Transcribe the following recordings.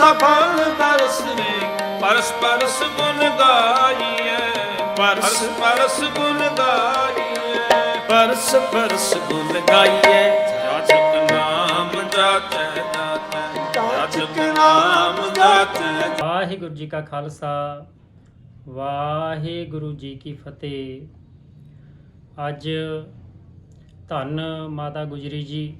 ਸਫਲ ਦਰਸ ਵੇ purse purse ਗੁਣ ਗਾਈਐ। ਪਰਸ ਪਰਸ ਗੁਣ ਗਾਈਐ। ਪਰਸ ਪਰਸ ਗੁਣ ਗਾਈਐ। ਜਾਚਕ ਨਾਮ ਜਾਚੈ ਵਾਹਿਗੁਰੂ ਜੀ ਕਾ ਖਾਲਸਾ ਵਾਹਿਗੁਰੂ ਜੀ ਕੀ ਫਤਿਹ। ਅੱਜ ਧੰਨ ਮਾਤਾ ਗੁਜਰੀ ਜੀ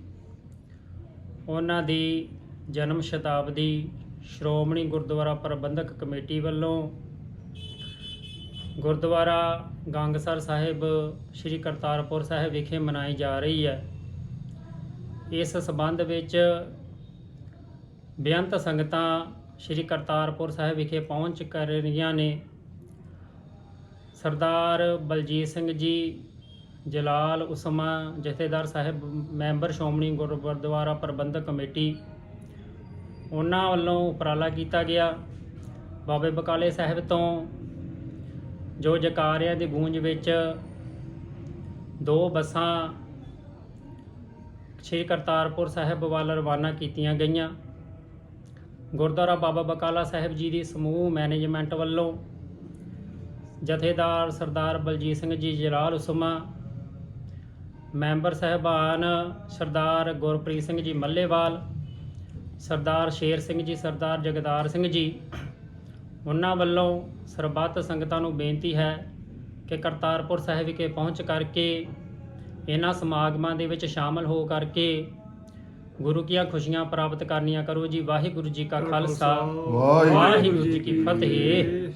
ਉਹਨਾਂ ਦੀ ਜਨਮ ਸ਼ਤਾਬਦੀ ਸ਼੍ਰੋਮਣੀ ਗੁਰਦੁਆਰਾ ਪ੍ਰਬੰਧਕ ਕਮੇਟੀ ਵੱਲੋਂ ਗੁਰਦੁਆਰਾ ਗੰਗਸਰ ਸਾਹਿਬ, ਸ੍ਰੀ ਕਰਤਾਰਪੁਰ ਸਾਹਿਬ ਵਿਖੇ ਮਨਾਈ ਜਾ ਰਹੀ ਹੈ। ਇਸ ਸਬੰਧ ਵਿੱਚ ਬੇਅੰਤ ਸੰਗਤਾਂ ਸ੍ਰੀ ਕਰਤਾਰਪੁਰ ਸਾਹਿਬ ਵਿਖੇ ਪਹੁੰਚ ਕਰ ਰਹੀਆਂ ਨੇ। ਸਰਦਾਰ ਬਲਜੀਤ ਸਿੰਘ ਜੀ, ਜਲਾਲ ਉਸਮਾ ਜਥੇਦਾਰ ਸਾਹਿਬ, ਮੈਂਬਰ ਸ਼੍ਰੋਮਣੀ ਗੁਰ- ਗੁਰਦੁਆਰਾ ਪ੍ਰਬੰਧਕ ਕਮੇਟੀ ਉਹਨਾਂ ਵੱਲੋਂ ਉਪਰਾਲਾ ਕੀਤਾ ਗਿਆ। ਬਾਬੇ ਬਕਾਲੇ ਸਾਹਿਬ ਤੋਂ ਜੋ ਜਕਾਰਿਆਂ ਦੀ ਗੂੰਜ ਵਿੱਚ ਦੋ ਬੱਸਾਂ ਸ੍ਰੀ ਕਰਤਾਰਪੁਰ ਸਾਹਿਬ ਵੱਲ ਰਵਾਨਾ ਕੀਤੀਆਂ ਗਈਆਂ। ਗੁਰਦੁਆਰਾ ਬਾਬਾ ਬਕਾਲਾ ਸਾਹਿਬ ਜੀ ਦੀ ਸਮੂਹ ਮੈਨੇਜਮੈਂਟ ਵੱਲੋਂ ਜਥੇਦਾਰ ਸਰਦਾਰ ਬਲਜੀਤ ਸਿੰਘ ਜੀ ਜਲਾਲ ਉਸਮਾ, ਮੈਂਬਰ ਸਹਿਬਾਨ ਸਰਦਾਰ ਗੁਰਪ੍ਰੀਤ ਸਿੰਘ ਜੀ ਮੱਲੇਵਾਲ ਸਰਦਾਰ ਸ਼ੇਰ ਸਿੰਘ ਜੀ ਸਰਦਾਰ ਜਗਦਾਰ ਸਿੰਘ ਜੀ ਉਹਨਾਂ ਵੱਲੋਂ ਸਰਬੱਤ ਸੰਗਤਾਂ ਨੂੰ ਬੇਨਤੀ ਹੈ ਕਿ ਕਰਤਾਰਪੁਰ ਸਾਹਿਬ ਵਿਖੇ ਪਹੁੰਚ ਕਰਕੇ ਇਹਨਾਂ ਸਮਾਗਮਾਂ ਦੇ ਵਿੱਚ ਸ਼ਾਮਲ ਹੋ ਕਰਕੇ ਗੁਰੂ ਕੀਆਂ ਖੁਸ਼ੀਆਂ ਪ੍ਰਾਪਤ ਕਰਨੀਆਂ ਕਰੋ ਜੀ। ਵਾਹਿਗੁਰੂ ਜੀ ਕਾ ਖਾਲਸਾ। ਵਾਹਿਗੁਰੂ ਜੀ ਕੀ ਫਤਿਹ।